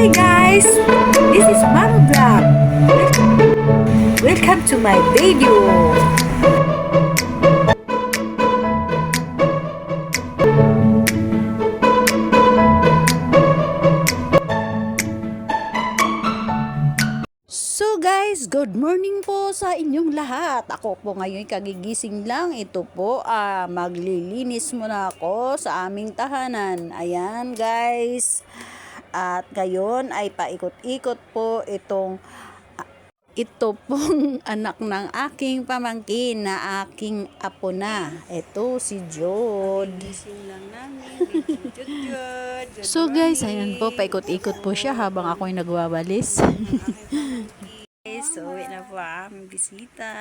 Hi guys, this is Mama Vlog. Welcome to my video. So guys, good morning po sa inyong lahat. Ako po ngayon kagigising lang. Ito po, ah, maglilinis muna ako sa aming tahanan. Ayan guys. At ngayon ay paikot-ikot po itong ah, ito pong anak ng aking pamangkin na aking apo na. Ito si Jod. So guys, ayan po, paikot-ikot po siya habang ako'y nagwawalis. So, uwi na po aming bisita.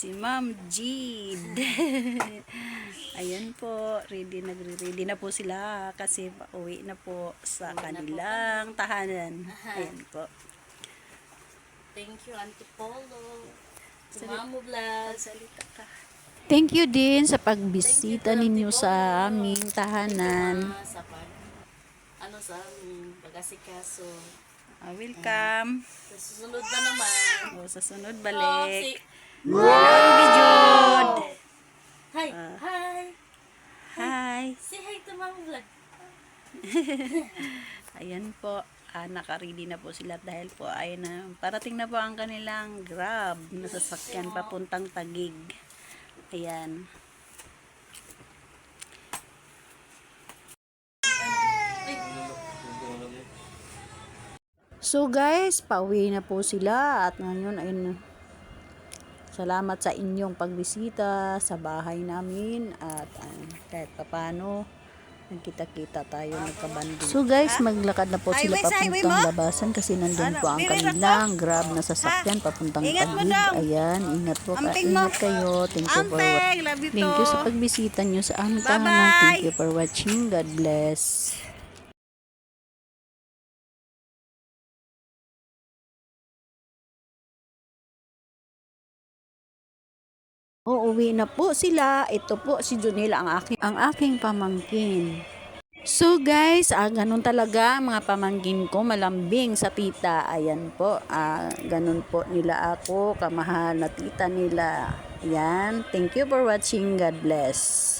Si Ma'am Jeed. Ayan po, ready, nagre-ready na po sila kasi uwi na po sa kanilang tahanan. Ayan po. Thank you, Auntie Polo. Sa Mamo Vlog. Salita ka. Thank you din sa pagbisita ninyo sa aming tahanan. Ah, sa pag, ano sa aming pag-asikaso. Ah, welcome. Sa susunod na naman. O, sa sunod Oh, si... Hello, Jod. Hi! hi! Hi. Say hi to Mamo Vlog. Ayan po, ah, naka-ready na po sila dahil po ay na, parating na po ang kanilang grab na sasakyan papuntang Tagig. Ayan. So guys, pauwi na po sila at ngayon ay salamat sa inyong pagbisita sa bahay namin at ah, kahit papano nagkita-kita tayo nagkabanding. So guys, maglakad na po sila papuntang labasan kasi nandun po ang kanilang grab na sasakyan papuntang Tagig. Ayan, ingat po ka, ingat kayo. Thank you for Thank you sa pagbisita nyo sa aming tahanan. Thank you for watching. God bless. Uuwi na po sila. Ito po si Junila ang aking, ang aking pamangkin. So guys, ah, ganun talaga mga pamangkin ko, malambing sa tita. Ayan po, ah, ganun po nila ako, kamahal na tita nila. Ayan, thank you for watching. God bless.